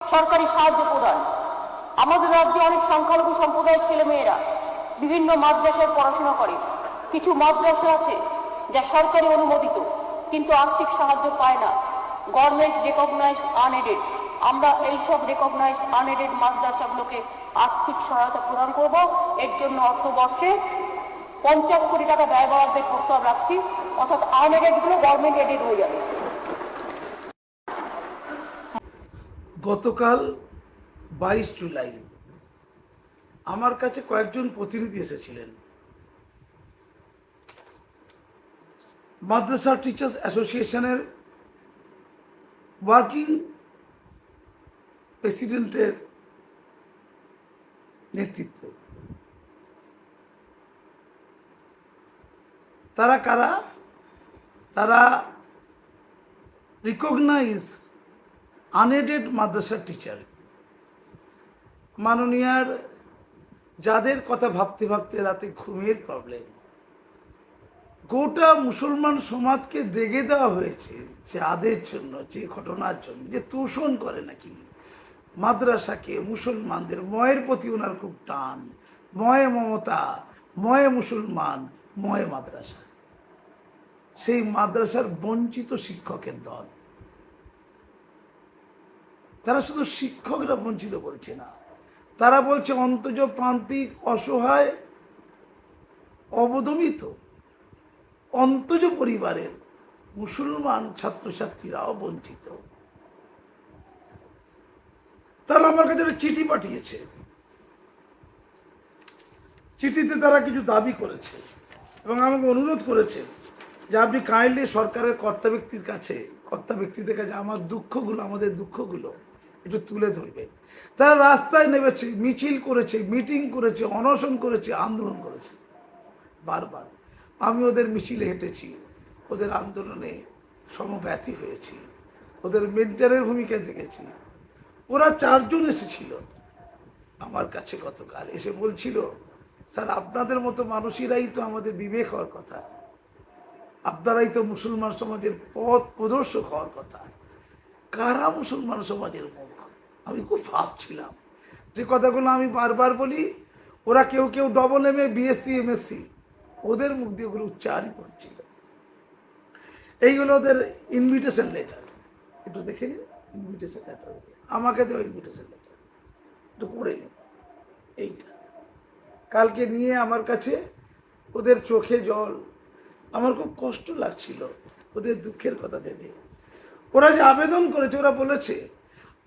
সরকারি সাহায্য প্রদান। আমাদের রাজ্যে অনেক সংখ্যালঘু সম্প্রদায়ের ছেলেমেয়েরা বিভিন্ন মাদ্রাসায় পড়াশোনা করে। কিছু মাদ্রাসা আছে যা সরকারি অনুমোদিত, কিন্তু আর্থিক সাহায্য পায় না। গভর্নমেন্ট রেকগনাইজ আনএডেড আমরা এইসব রেকগনাইজ আনএডেড মাদ্রাসাগুলোকে আর্থিক সহায়তা প্রদান করব। এর জন্য অর্থবর্ষে পঞ্চাশ কোটি টাকা ব্যয় বরাদ্দের প্রস্তাব রাখছি। অর্থাৎ আনএডেডগুলো গভর্নমেন্ট এডেড হয়ে যাবে। গতকাল বাইশ জুলাই আমার কাছে কয়েকজন প্রতিনিধি এসেছিলেন। মাদ্রাসা টিচার্স অ্যাসোসিয়েশনের ওয়ার্কিং প্রেসিডেন্টের নেতৃত্বে। তারা কারা? তারা রিকগনাইজ আনএডেড মাদ্রাসা টিচার মাননীয়ার যাদের কথা ভাবতে ভাবতে রাতে ঘুমের প্রবলেম গোটা মুসলমান সমাজকে দেগে দেওয়া হয়েছে যে আদের জন্য, যে ঘটনার জন্য, যে তোষণ করে নাকি। মাদ্রাসাকে মুসলমানদের ময়ের প্রতি ওনার খুব টান। ময়ে মমতা, ময়ে মুসলমান, ময়ে মাদ্রাসা। সেই মাদ্রাসার বঞ্চিত শিক্ষকের দল। তারা শুধু শিক্ষকরা বঞ্চিত করছে না। তারা বলছে অন্তজ প্রান্তিক অসহায় অবদমিত অন্তজ পরিবারের মুসলমান ছাত্রছাত্রীরাও বঞ্চিত। তারা আমার কাছে একটা চিঠি পাঠিয়েছে। চিঠিতে তারা কিছু দাবি করেছে এবং আমাকে অনুরোধ করেছে যে আপনি কাইন্ডলি সরকারের কর্তা ব্যক্তির কাছে, কর্তা ব্যক্তিদের কাছে আমার দুঃখগুলো, আমাদের দুঃখগুলো একটু তুলে ধরবেন তারা রাস্তায় নেমেছে, মিছিল করেছে, মিটিং করেছে, অনশন করেছে, আন্দোলন করেছে। বারবার। আমি ওদের মিছিলে হেঁটেছি। ওদের আন্দোলনে সমব্যথী হয়েছি। ওদের মেন্টারের ভূমিকা দেখেছি। ওরা চারজন এসেছিল আমার কাছে গতকাল। এসে বলছিল, স্যার, আপনাদের মতো মানুষেরাই তো আমাদের বিবেক হওয়ার কথা। আপনারাই তো মুসলমান সমাজের পথ প্রদর্শক হওয়ার কথা। কারা মুসলমান সমাজের মুখ আমি খুব ভাবছিলাম যে কথাগুলো আমি বারবার বলি, ওরা কেউ কেউ double M A BSc M MSc ওদের মুখ দিয়ে ওগুলো উচ্চারিত হচ্ছিল। এইগুলো ওদের ইনভিটেশন লেটার একটু দেখে নিন ইনভিটেশন লেটার আমাকে দেওয়া ইনভিটেশন লেটার একটু পড়ে নিন, এইটা। কালকে নিয়ে আমার কাছে ওদের চোখে জল। আমার খুব কষ্ট লাগছিল ওদের দুঃখের কথা ভেবে। ওরা যে আবেদন করেছে, ওরা বলেছে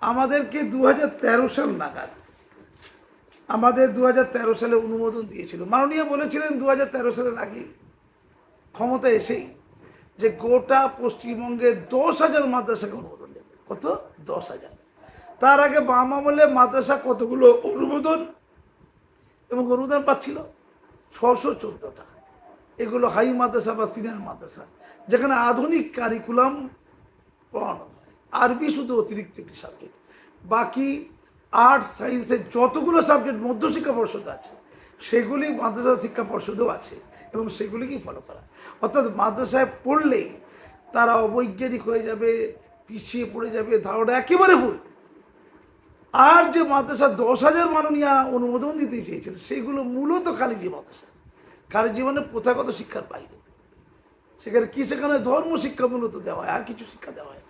আমাদেরকে দু হাজার তেরো সাল নাগাদ, আমাদের দু হাজার তেরো সালে অনুমোদন দিয়েছিল। মাননীয় বলেছিলেন দু হাজার তেরো সালের আগে ক্ষমতা এসেই যে গোটা পশ্চিমবঙ্গে দশ হাজার মাদ্রাসাকে অনুমোদন দেবে। কত? দশ হাজার। তার আগে বাম আমলে মাদ্রাসা কতগুলো অনুমোদন এবং অনুদান পাচ্ছিল? ছশো চোদ্দোটা। এগুলো হাই মাদ্রাসা বা সিনিয়র মাদ্রাসা, যেখানে আধুনিক কারিকুলাম পড়ানো আরবি শুধু অতিরিক্ত একটি সাবজেক্ট বাকি আর্টস সায়েন্সের যতগুলো সাবজেক্ট মধ্যশিক্ষা পর্ষদ আছে, সেগুলি মাদ্রাসা শিক্ষা পর্ষদেও আছে এবং সেগুলিকেই ফলো করা। অর্থাৎ মাদ্রাসায় পড়লেই তারা অবৈজ্ঞানিক হয়ে যাবে, পিছিয়ে পড়ে যাবে, ধারণা একেবারে ভুল। আর যে মাদ্রাসা দশ হাজার মাননীয় অনুমোদন দিতে চেয়েছিল, সেগুলো মূলত খালিজি মাদ্রাসা। খালি জীবনে প্রথাগত শিক্ষার বাইরে। সেখানে কি সেখানে ধর্ম শিক্ষা মূলত দেওয়া হয়, আর কিছু শিক্ষা দেওয়া হয়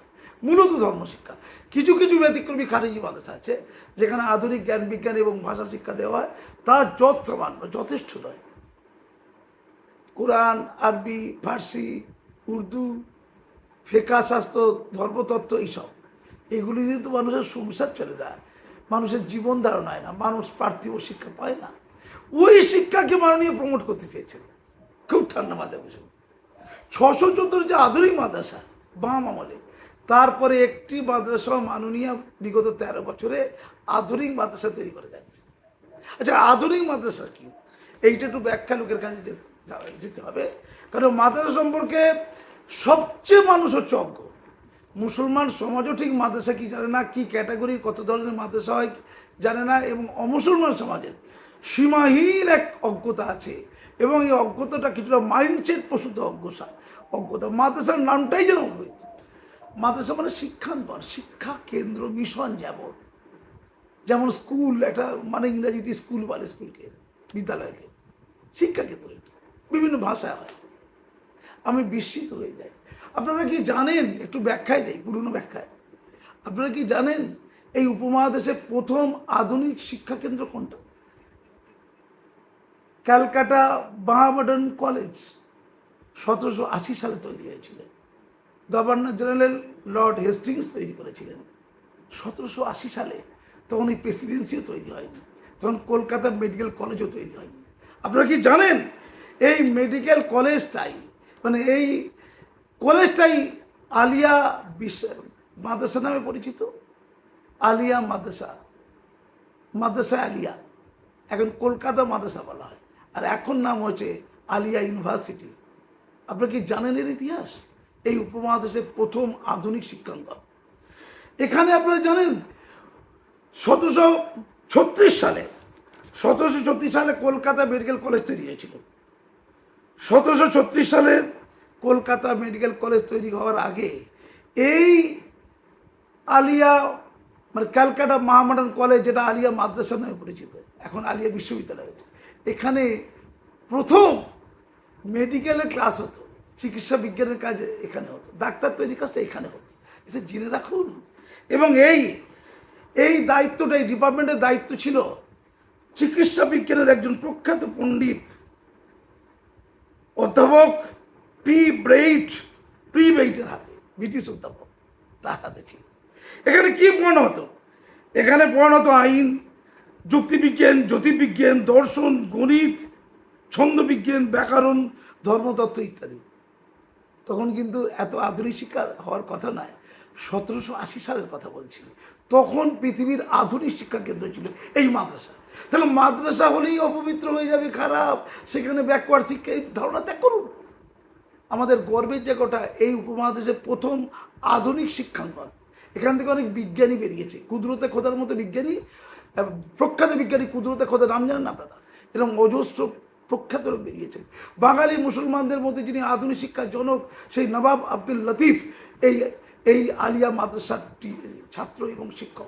মূলত ধর্ম শিক্ষা কিছু কিছু ব্যতিক্রমী খারিজি মাদ্রাসা আছে, যেখানে আধুনিক জ্ঞান, বিজ্ঞান এবং ভাষা শিক্ষা দেওয়া হয়। তা যথমান্য যথেষ্ট নয়। কোরআন, আরবি, ফার্সি, উর্দু, ফেকা, শাস্ত্র, ধর্মতত্ত্ব এইসব। এগুলি দিয়ে তো মানুষের সংসার চলে যায়। মানুষের জীবন ধারণ হয় না, মানুষ পার্থিব শিক্ষা পায় না। ওই শিক্ষাকে মাননীয় প্রমোট করতে চেয়েছেন। খুব ঠান্ডা মাথায় বসে ছশো চোদ্দোর যে আধুনিক মাদ্রাসা, বাম আমলে তারপরে একটি মাদ্রাসা মাননীয় বিগত তেরো বছরে আধুনিক মাদ্রাসা তৈরি করে দেন আচ্ছা আধুনিক মাদ্রাসা কি? এইটা একটু ব্যাখ্যা লোকের কাছে যেতে হবে। কারণ মাদ্রাসা সম্পর্কে সবচেয়ে মানুষ হচ্ছে অজ্ঞ। মুসলমান সমাজও ঠিক মাদ্রাসা কি জানে না, কি ক্যাটাগরির কত ধরনের মাদ্রাসা হয় জানে না, এবং অমুসলমান সমাজের সীমাহীন এক অজ্ঞতা আছে, এবং এই অজ্ঞতাটা কিছুটা মাইন্ডসেট প্রসূত অজ্ঞতা। অজ্ঞতা, মাদ্রাসার নামটাই যেন হয়েছে মাদ্রাসা মানে শিক্ষাঙ্গন শিক্ষা কেন্দ্র, মিশন যেমন। যেমন স্কুল, একটা মানে ইংরাজিতে স্কুল বলে স্কুলকে, বিদ্যালয়কে। শিক্ষা কেন্দ্র বিভিন্ন ভাষা হয়। আমি বিস্মিত হয়ে যাই। আপনারা কি জানেন, একটু ব্যাখ্যায় দেয় পুরনো ব্যাখ্যায়। আপনারা কি জানেন, এই উপমহাদেশে প্রথম আধুনিক শিক্ষা কেন্দ্র কোনটা? ক্যালকাটা মহামডার্ন কলেজ সতেরোশো আশি সালে তৈরি হয়েছিল। গভর্নর জেনারেল লর্ড হেস্টিংস তৈরি করেছিলেন। সতেরোশো আশি সালে তখন এই প্রেসিডেন্সিও তৈরি হয়নি। তখন কলকাতা মেডিকেল কলেজও তৈরি হয়নি। আপনারা কি জানেন? এই মেডিকেল কলেজটাই মানে এই কলেজটাই আলিয়া বিশ্ব মাদ্রাসা নামে পরিচিত। আলিয়া মাদ্রাসা মাদ্রাসা আলিয়া, এখন কলকাতা মাদ্রাসা বলা হয়। আর এখন নাম হচ্ছে আলিয়া ইউনিভার্সিটি। আপনারা কি জানেন এর ইতিহাস? এই উপমহাদেশের প্রথম আধুনিক শিক্ষাঙ্গন। এখানে আপনারা জানেন, সতেরোশো ছত্রিশ সালে, সতেরোশো ছত্রিশ সালে কলকাতা মেডিকেল কলেজ তৈরি হয়েছিল। সতেরোশো ছত্রিশ সালে কলকাতা মেডিকেল কলেজ তৈরি হওয়ার আগে এই আলিয়া মানে ক্যালকাটা মহামডার্ন কলেজ, যেটা আলিয়া মাদ্রাসা নামে পরিচিত, এখন আলিয়া বিশ্ববিদ্যালয় হয়েছে। এখানে প্রথম মেডিকেলের ক্লাস হতো। চিকিৎসা বিজ্ঞানের কাজ এখানে হতো, ডাক্তার তৈরি কাজটা এখানে হতো। এটা জেনে রাখুন। এবং এই এই দায়িত্বটা, এই ডিপার্টমেন্টের দায়িত্ব ছিল চিকিৎসা বিজ্ঞানের একজন প্রখ্যাত পণ্ডিত, অধ্যাপক পি ব্রেইট প্রি ব্রেইটের হাতে, ব্রিটিশ অধ্যাপক, তার হাতে ছিল। এখানে কি পড়ানো হতো? এখানে পড়ানো হতো আইন, যুক্তিবিজ্ঞান, জ্যোতির্বিজ্ঞান, দর্শন, গণিত, ছন্দবিজ্ঞান, ব্যাকরণ, ধর্মতত্ত্ব ইত্যাদি। তখন কিন্তু এত আধুনিক শিক্ষা হওয়ার কথা নয়, সতেরোশো আশি সালের কথা বলছি। তখন পৃথিবীর আধুনিক শিক্ষা কেন্দ্র ছিল এই মাদ্রাসা। তাহলে মাদ্রাসা হলেই অপবিত্র হয়ে যাবে, খারাপ। সেখানে ব্যাকওয়ার্ড শিক্ষা এই ধারণা ত্যাগ করুন। আমাদের গর্বের যে কটা, এই উপমহাদেশের প্রথম আধুনিক শিক্ষাঙ্গন। এখান থেকে অনেক বিজ্ঞানী বেরিয়েছে। কুদরতে খোদার মতো বিজ্ঞানী প্রখ্যাত বিজ্ঞানী কুদরতে খোদা নাম জানেন না আপনারা? এরকম অজস্র প্রখ্যাত লোক বেরিয়েছেন। বাঙালি মুসলমানদের মধ্যে যিনি আধুনিক শিক্ষার জনক, সেই নবাব আব্দুল লতিফ, এই এই আলিয়া মাদ্রাসার টি- ছাত্র এবং শিক্ষক।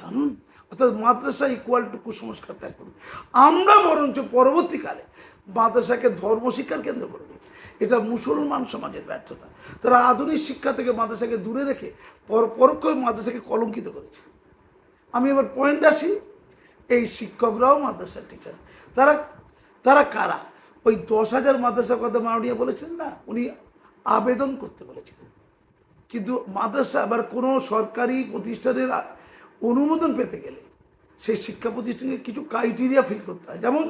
জানুন? অর্থাৎ মাদ্রাসা ইকুয়াল টু কুসংস্কার ত্যাগ করুন। আমরা বরঞ্চ পরবর্তীকালে মাদ্রাসাকে ধর্মশিক্ষার কেন্দ্র করে দিই। এটা মুসলমান সমাজের ব্যর্থতা। তারা আধুনিক শিক্ষা থেকে মাদ্রাসাকে দূরে রেখে পর পরোক্ষ মাদ্রাসাকে কলঙ্কিত করেছে। আমি এবার পয়েন্ট আসি। এই শিক্ষকরাও মাদ্রাসার টিচার তারা তারা কারা? ওই দশ হাজার মাদ্রাসার কথা মাননীয় বলেছিলেন না? উনি আবেদন করতে বলেছিলেন। কিন্তু মাদ্রাসা আবার কোনো সরকারি প্রতিষ্ঠানের অনুমোদন পেতে গেলে সেই শিক্ষা প্রতিষ্ঠানে কিছু ক্রাইটেরিয়া ফিল করতে হয়। যেমন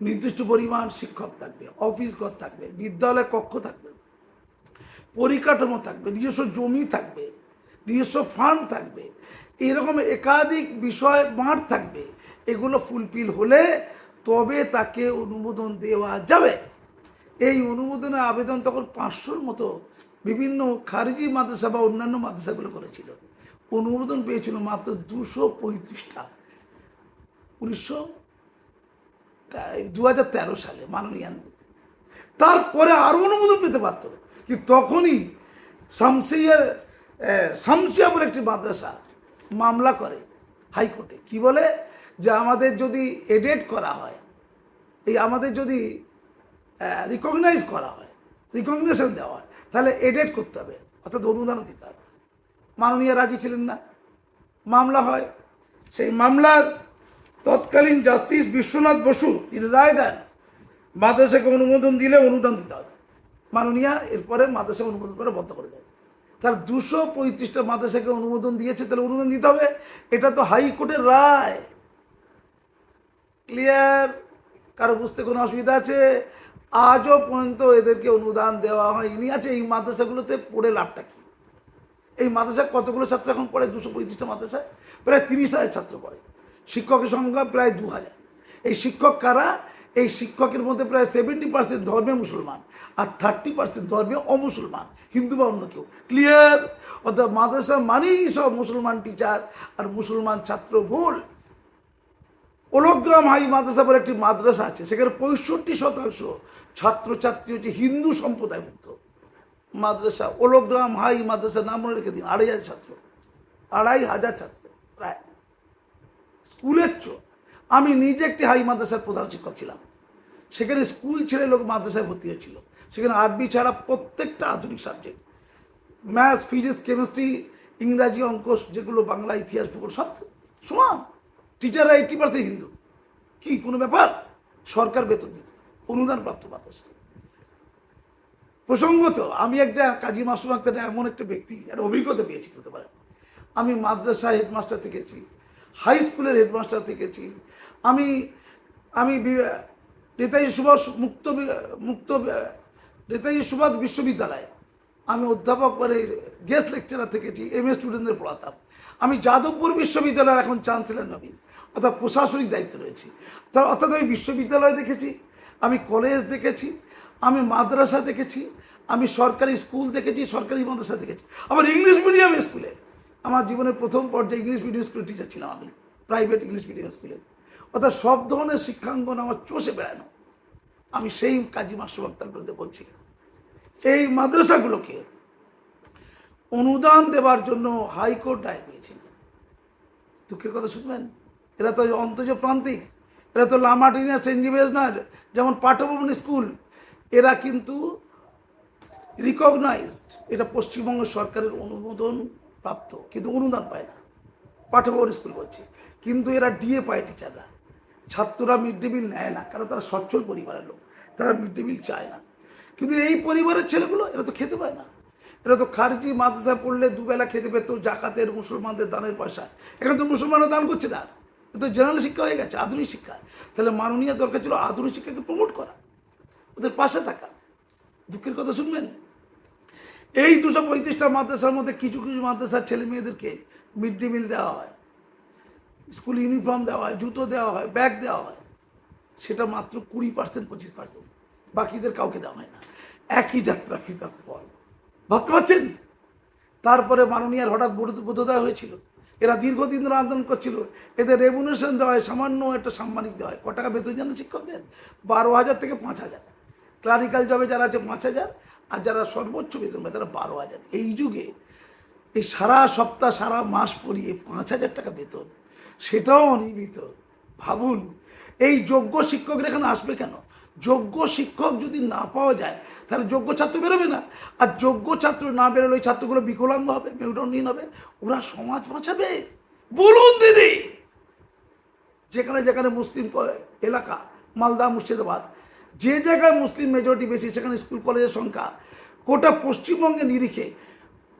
নির্দিষ্ট পরিমাণ শিক্ষক থাকবে অফিস ঘর থাকবে, বিদ্যালয় কক্ষ থাকবে, পরিকাঠামো থাকবে, নিজস্ব জমি থাকবে, নিজস্ব ফান্ড থাকবে, এরকম একাধিক বিষয় মাঠ থাকবে এগুলো ফুলফিল হলে তবে তাকে অনুমোদন দেওয়া যাবে। এই অনুমোদনের আবেদন তখন পাঁচশোর মতো বিভিন্ন খারিজি মাদ্রাসা বা অন্যান্য মাদ্রাসাগুলো করেছিল। অনুমোদন পেয়েছিল মাত্র দুশো পঁয়ত্রিশটা। উনিশশো দু হাজার তেরো সালে মাননীয়। তারপরে আরও অনুমোদন পেতে পারত। কিন্তু তখনই শামসিয়া আহ, শামসিয়া বলে একটি মাদ্রাসা মামলা করে হাইকোর্টে। কি বলে? যে আমাদের যদি এডেট করা হয়, এই আমাদের যদি রিকগনাইজ করা হয় রিকগনিশন দেওয়া হয়, তাহলে এডেট করতে হবে, অর্থাৎ অনুদানও দিতে হবে। মাননীয় রাজি ছিলেন না। মামলা হয়, সেই মামলার তৎকালীন জাস্টিস বিশ্বনাথ বসু, তিনি রায় দেন, মাদ্রাসাকে অনুমোদন দিলে অনুদান দিতে হবে। মাননীয়া, এরপরে মাদ্রাসা অনুমোদন করে বন্ধ করে দেয় তার দুশো পঁয়ত্রিশটা মাদ্রাসাকে অনুমোদন দিয়েছে, তাহলে অনুমোদন দিতে হবে, এটা তো হাইকোর্টের রায়। ক্লিয়ার কারও বুঝতে কোনো অসুবিধা আছে? আজও পর্যন্ত এদেরকে অনুদান দেওয়া হয়নি। আছে এই মাদ্রাসাগুলোতে পড়ে লাভটা কি? এই মাদ্রাসায় কতগুলো ছাত্র এখন পড়ে? দুশো পঁয়ত্রিশটা মাদ্রাসায়। প্রায় তিরিশ হাজার ছাত্র পড়ে। শিক্ষকের সংখ্যা প্রায় দু হাজার। এই শিক্ষক কারা? এই শিক্ষকের মধ্যে প্রায় সেভেন্টি পার্সেন্ট ধর্মে মুসলমান আর থার্টি পার্সেন্ট ধর্মে অমুসলমান, হিন্দু বা অন্য কেউ। ক্লিয়ার অর্থাৎ মাদ্রাসা মানেই সব মুসলমান টিচার আর মুসলমান ছাত্র ভুল। ওলগ্রাম হাই মাদ্রাসা বলে একটি মাদ্রাসা আছে, সেখানে পঁয়ষট্টি শতাংশ ছাত্রছাত্রী হচ্ছে হিন্দু সম্প্রদায়ভুক্ত। মাদ্রাসা ওলগ্রাম হাই মাদ্রাসা নাম মনে রেখে দিন, আড়াই হাজার ছাত্র। আড়াই হাজার ছাত্র, প্রায়। স্কুলের চো আমি নিজে একটি হাই মাদ্রাসার প্রধান শিক্ষক ছিলাম। সেখানে স্কুল ছেড়ে লোক মাদ্রাসায় ভর্তি হয়েছিল। সেখানে আরবি ছাড়া প্রত্যেকটা আধুনিক সাবজেক্ট ম্যাথ ফিজিক্স কেমিস্ট্রি ইংরাজি, অঙ্ক, যেগুলো বাংলা, ইতিহাস, ভূগোল, সব সমান। টিচাররা এইটি পার্সেন্ট হিন্দু। কি, কোনো ব্যাপার? সরকার বেতন দিত অনুদান প্রাপ্ত মাদ্রাসা প্রসঙ্গত, আমি একটা কাজী মাসুম আক্তার এমন একটা ব্যক্তি, একটা অভিজ্ঞতা পেয়েছি, হতে পারে। আমি মাদ্রাসা হেডমাস্টার থেকেছি হাই স্কুলের হেডমাস্টার থেকেছি আমি আমি নেতাজি সুভাষ মুক্ত মুক্ত, নেতাজি সুভাষ বিশ্ববিদ্যালয়ে আমি অধ্যাপক মানে গেস্ট লেকচারার থেকেছি এম এ স্টুডেন্টদের পড়াতাম। আমি যাদবপুর বিশ্ববিদ্যালয়ের এখন চান্সেলর নবীন। অর্থাৎ প্রশাসনিক দায়িত্ব রয়েছে। তার অর্থাৎ আমি বিশ্ববিদ্যালয় দেখেছি, আমি কলেজ দেখেছি, আমি মাদ্রাসা দেখেছি, আমি সরকারি স্কুল দেখেছি, সরকারি মাদ্রাসা দেখেছি। আবার ইংলিশ মিডিয়াম স্কুলে, আমার জীবনের প্রথম পর্যায়ে ইংলিশ মিডিয়াম স্কুলের টিচার ছিলাম আমি প্রাইভেট ইংলিশ মিডিয়াম স্কুলে। অর্থাৎ সব ধরনের শিক্ষাঙ্গন আমার চষে বেড়ানো। আমি সেই কাজী মাস্টার আক্তার বলতে বলছি। এই মাদ্রাসাগুলোকে অনুদান দেওয়ার জন্য হাইকোর্ট রায় দিয়েছিল। দুঃখের কথা শুনবেন? এরা তো অন্তজ প্রান্তিক। এরা তো লামাটিনা সেন্ট জিভেজ নয় যেমন পাঠভবন স্কুল। এরা কিন্তু রিকগনাইজড এটা পশ্চিমবঙ্গ সরকারের অনুমোদন প্রাপ্ত, কিন্তু অনুদান পায় না। পাঠভবন স্কুল বলছে। কিন্তু এরা ডিএ পায় টিচাররা ছাত্ররা মিড ডে মিল নেয় না, কারণ তারা সচ্ছল পরিবারের লোক। তারা মিড ডে মিল চায় না। কিন্তু এই পরিবারের ছেলেগুলো, এরা তো খেতে পায় না। এরা তো খারজি, মাদ্রাসায় পড়লে দুবেলা খেতে পেত, জাকাতের, মুসলমানদের দানের পয়সা এখন তো মুসলমানরা দান করছে না। তো জেনারেল শিক্ষা হয়ে গেছে, আধুনিক শিক্ষা। তাহলে মাননীয় দরকার ছিল আধুনিক শিক্ষাকে প্রমোট করা, ওদের পাশে থাকা। দুঃখের কথা শুনবেন? এই দুশো পঁয়ত্রিশটা মাদ্রাসার মধ্যে কিছু কিছু মাদ্রাসার ছেলে মেয়েদেরকে মিড ডে মিল দেওয়া হয়। স্কুল ইউনিফর্ম দেওয়া হয়, জুতো দেওয়া হয় ব্যাগ দেওয়া হয়। সেটা মাত্র কুড়ি পার্সেন্ট পঁচিশ পার্সেন্ট বাকিদের কাউকে দেওয়া হয় না। একই যাত্রা ফিতা ফল ভাবতে পারছেন? তারপরে মাননীয়ার হঠাৎ বোধ- বোধোদয় হয়েছিল। এরা দীর্ঘদিন ধরে আন্দোলন করছিল। এদের রেমুনেশন দেওয়া হয়, সামান্য একটা সাম্মানিক দেওয়া হয়। ক টাকা বেতন জানেন শিক্ষকদের? বারো হাজার থেকে পাঁচ হাজার। ক্লারিক্যাল জবে যারা আছে, পাঁচ হাজার। আর যারা সর্বোচ্চ বেতন পায়, তারা বারো হাজার। এই যুগে, এই সারা সপ্তাহ, সারা মাস পড়িয়ে পাঁচ হাজার টাকা বেতন। সেটাও অনিয়মিত। ভাবুন, এই যোগ্য শিক্ষকরা এখানে আসবে কেন? যোগ্য শিক্ষক যদি না পাওয়া যায়, তাহলে যোগ্য ছাত্র বেরোবে না। আর যোগ্য ছাত্র না বেরোলে ওই ছাত্রগুলো বিকলাঙ্গ হবে, মেরুদণ্ডহীন হবে, ওরা সমাজ বাঁচাবে। বলুন দিদি। যেখানে যেখানে মুসলিম এলাকা, মালদা, মুর্শিদাবাদ, যে জায়গায় মুসলিম মেজরিটি বেশি, সেখানে স্কুল, কলেজের সংখ্যা। গোটা পশ্চিমবঙ্গে নিরিখে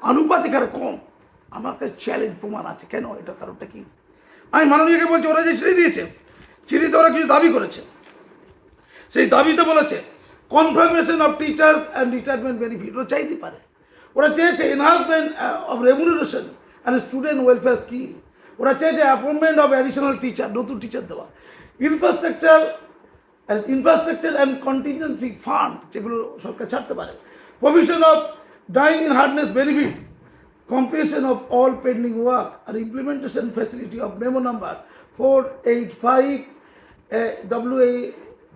আনুপাতিক হারে কম। আমাকে চ্যালেঞ্জ প্রমাণ আছে। কেন? এটা কারণটা কি? আমি মাননীয়কে বলছি, ওরা যে ছিঁড়ে দিয়েছে চিঠিতে ওরা কিছু দাবি করেছে। সেই দাবিতে বলেছে confirmation of teachers and retirement benefit ওরা চাইতে পারে। ওরা চেয়েছে enhancement of remuneration and student welfare scheme ওরা চেয়েছে অ্যাপয়েন্টমেন্ট অফ অ্যাডিশনাল টিচার নতুন টিচার দেওয়া। Infrastructure infrastructure and contingency fund যেগুলো সরকার ছাড়তে পারে। Provision of dying in hardness benefits completion of all pending work and implementation facility of memo number 485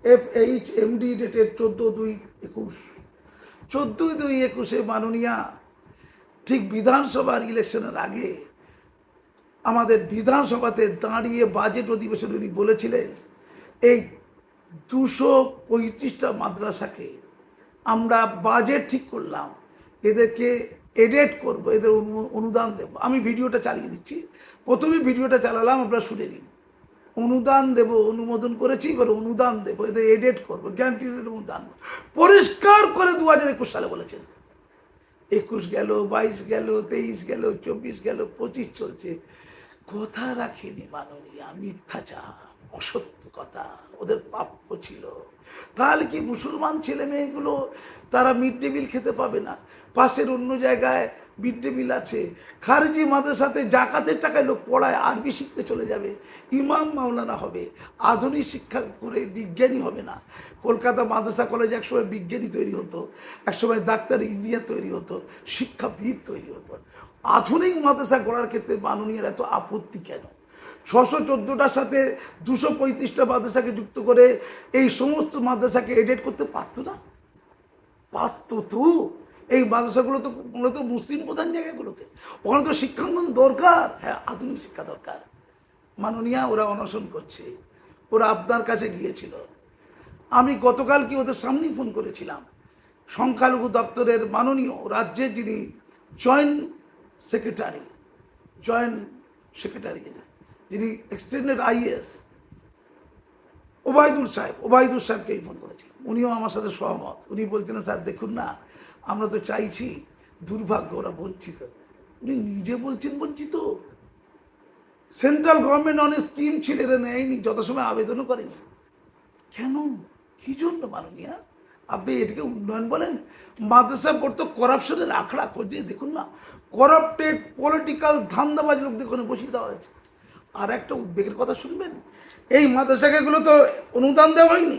WAFH MD dated চোদ্দ দুই একুশ। চোদ্দোই দুই একুশে মাননীয়া ঠিক বিধানসভার ইলেকশনের আগে আমাদের বিধানসভাতে দাঁড়িয়ে বাজেট অধিবেশনে উনি বলেছিলেন, এই দুশো পঁয়ত্রিশটা মাদ্রাসাকে আমরা বাজেট ঠিক করলাম, এদেরকে এডেট করব, এদের অনু- অনুদান দেব। আমি ভিডিওটা চালিয়ে দিচ্ছি। প্রথমে ভিডিওটা চালালাম, আপনারা শুনে নিন। অনুদান দেব, অনুমোদন করেছি, এবার অনুদান দেবো, এদের এডেট করব গ্যারান্টি অনুদান পরিষ্কার করে দু হাজার একুশ সালে বলেছেন। একুশ গেল, বাইশ গেল, তেইশ গেল, চব্বিশ গেল, পঁচিশ চলছে। কথা রাখেনি মাননীয়া, মিথ্যাচার, অসত্য কথা, ওদের প্রাপ্য ছিল। তাহলে কি মুসলমান ছেলে মেয়েগুলো তারা মিড ডে মিল খেতে পাবে না? পাশের অন্য জায়গায় মিল আছে। খারেজি মাদ্রাসাতে জাকাতের টাকায় লোক পড়ায়, আরবি শিখতে চলে যাবে। ইমাম মাওলানা হবে। আধুনিক শিক্ষা করে বিজ্ঞানী হবে না। কলকাতা মাদ্রাসা কলেজে একসময় বিজ্ঞানী তৈরি হতো, একসময় ডাক্তার ইঞ্জিনিয়ার তৈরি হতো, শিক্ষাবিদ তৈরি হতো। আধুনিক মাদ্রাসা গড়ার ক্ষেত্রে মাননীয় এত আপত্তি কেন? ছশো চোদ্দোটার সাথে দুশো পঁয়ত্রিশটা মাদ্রাসাকে যুক্ত করে এই সমস্ত মাদ্রাসাকে এডেট করতে পারতো না? পারত তো। এই মাদ্রাসাগুলো তো মূলত মুসলিম প্রধান জায়গাগুলোতে। ওখানে তো শিক্ষাঙ্গন দরকার। হ্যাঁ আধুনিক শিক্ষা দরকার। মাননীয়া ওরা অনশন করছে। ওরা আপনার কাছে গিয়েছিল। আমি গতকাল কি ওদের সামনেই ফোন করেছিলাম। সংখ্যালঘু দপ্তরের মাননীয় রাজ্যের যিনি জয়েন্ট সেক্রেটারি জয়েন্ট সেক্রেটারি যিনি যিনি এক্সটেন্ডেড আইএস ওবায়দুল সাহেব, ওবায়দুল সাহেবকেই ফোন করেছিলাম। উনিও আমার সাথে সহমত। উনি বলছিলেন, স্যার, দেখুন না আমরা তো চাইছি দুর্ভাগ্য, ওরা বঞ্চিত। উনি নিজে বলছেন বঞ্চিত। সেন্ট্রাল গভর্নমেন্ট অনেক স্কিম ছিল এরা নেয়নি যত সময় আবেদনও করেনি। কেন? কি জন্য মাননীয়া? আপনি এটাকে উন্নয়ন বলেন? মাদ্রাসা বোর্ড তো করাপশনের আখড়া, খোঁজে দেখুন না। করাপ্টেড পলিটিক্যাল ধান্দাবাজ লোকদের ওখানে বসিয়ে দেওয়া হয়েছে। আর একটা উদ্বেগের কথা শুনবেন? এই মাদ্রাসাগুলো তো অনুদান দেওয়া হয়নি।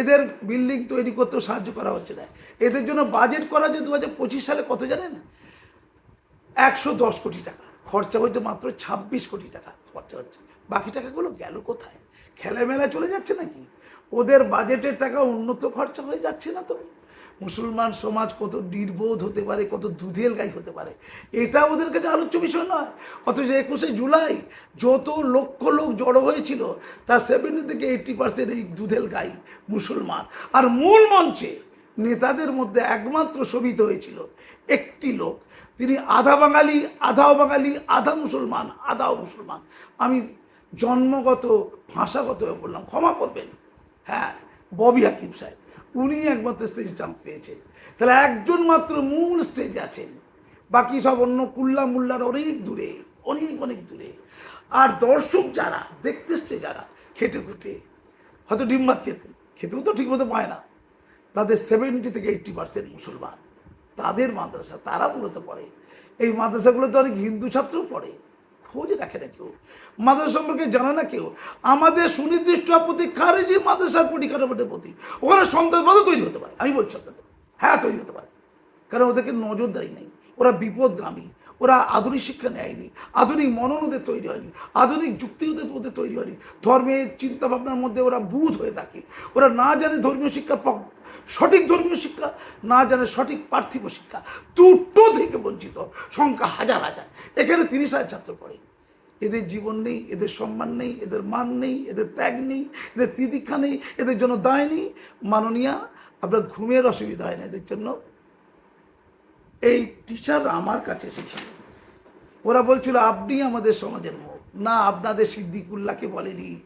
এদের বিল্ডিং তৈরি করতেও সাহায্য করা হচ্ছে না। এদের জন্য বাজেট করা যে দু হাজার পঁচিশ সালে কত জানেন? একশো দশ কোটি টাকা। খরচা হচ্ছে মাত্র ছাব্বিশ কোটি টাকা খরচা হচ্ছে। বাকি টাকাগুলো গেল কোথায়? খেলামেলা চলে যাচ্ছে নাকি? ওদের বাজেটের টাকা উন্নত খরচা হয়ে যাচ্ছে না তো? মুসলমান সমাজ কত নির্বোধ হতে পারে, কত দুধেল গাই হতে পারে? এটা ওদের কাছে আলোচ্য বিষয় নয়। অথচ একুশে জুলাই যত লক্ষ লোক জড়ো হয়েছিল, তার সেভেন্টি থেকে এইটটি পার্সেন্ট এই দুধেল গাই মুসলমান। আর মূল মঞ্চে নেতাদের মধ্যে একমাত্র শোভিত হয়েছিল একটি লোক। তিনি আধা বাঙালি, আধাও বাঙালি, আধা মুসলমান, আধাও মুসলমান। আমি জন্মগত, ভাষাগত বললাম, ক্ষমা করবেন। হ্যাঁ ববি হাকিম সাহেব। উনি একমাত্র স্টেজে চান্স পেয়েছেন। তাহলে একজন মাত্র মূল স্টেজে আছেন। বাকি সব অন্য কুল্লা মুল্লার অনেক দূরে, অনেক অনেক দূরে। আর দর্শক যারা, দেখতে এসছে যারা, খেটে খুঁটে, হয়তো ডিম ভাত খেতে, খেতেও তো ঠিকমতো পায় না। তাদের সেভেন্টি থেকে এইটটি পার্সেন্ট মুসলমান। তাদের মাদ্রাসা, তারা মূলত পড়ে। এই মাদ্রাসাগুলোতে অনেক হিন্দু ছাত্রও পড়ে। খোঁজ রাখে না কেউ। মাদ্রাসা সম্পর্কে জানে না কেউ। আমাদের সুনির্দিষ্ট আপত্তি খারেজি মাদ্রাসার পরিকাঠামোটের প্রতি। ওখানে সন্ত্রাসবাদও তৈরি হতে পারে। আমি বলছি আপনাদের। হ্যাঁ তৈরি হতে পারে। কারণ ওদেরকে নজরদারি নেই। ওরা বিপদগামী। ওরা আধুনিক শিক্ষা নেয়নি, আধুনিক মনন ওদের তৈরি হয়নি, আধুনিক যুক্তি ওদের ওদের তৈরি হয়নি। ধর্মের চিন্তাভাবনার মধ্যে ওরা বুধ হয়ে থাকে। ওরা না জানে ধর্মীয় শিক্ষা সঠিক ধর্মীয় শিক্ষা, না জানে সঠিক পার্থিব শিক্ষা। দুটো থেকে বঞ্চিত, সংখ্যা হাজার হাজার। এখানে তিরিশ হাজার ছাত্র পড়ে। এদের জীবন নেই, এদের সম্মান নেই, এদের মান নেই, এদের ত্যাগ নেই, এদের তিতিক্ষা নেই, এদের জন্য দায় নেই। মাননীয়া, আপনার ঘুমের অসুবিধা হয় না এদের জন্য? এই টিচার আমার কাছে এসেছিল। ওরা বলছিল, আপনি আমাদের সমাজের মুখ। না, আপনাদের সিদ্দিকুল্লাহকে বলেনি,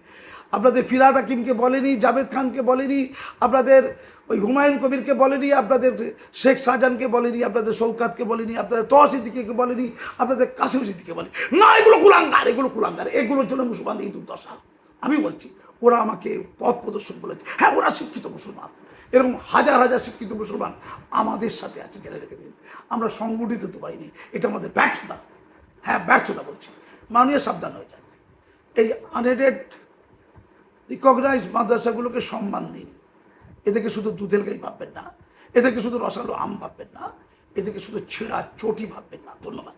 আপনাদের ফিরাদ হাকিমকে বলেনি, জাভেদ খানকে বলেনি, আপনাদের ওই হুমায়ুন কবিরকে বলেনি, আপনাদের শেখ শাহজাহানকে বলেনি, আপনাদের শৌকাতকে বলেনি, আপনাদের তহ সিদ্দিকিকে বলেনি, আপনাদের কাসিম সিদ্দিকে বলেনি। না, এগুলো কুলাঙ্গার এগুলো কুলাঙ্গার, এগুলোর জন্য মুসলমানদের এই দুর্দশা। আমি বলছি, ওরা আমাকে পথ প্রদর্শন বলেছে। হ্যাঁ ওরা শিক্ষিত মুসলমান। এরকম হাজার হাজার শিক্ষিত মুসলমান আমাদের সাথে আছে জেনে রেখে দিন। আমরা সংগঠিত হতে পারিনি। এটা আমাদের ব্যর্থতা। হ্যাঁ ব্যর্থতা বলছি। মাননীয় সাবধান হয়ে যান। এই আনএডেড রিকগনাইজ মাদ্রাসাগুলোকে সম্মান দিন। এদেরকে শুধু দুধের গাই ভাববেন না। এদেরকে শুধু রসালো আম ভাববেন না। এদেরকে শুধু ছেঁড়া চটি ভাববেন না। ধন্যবাদ।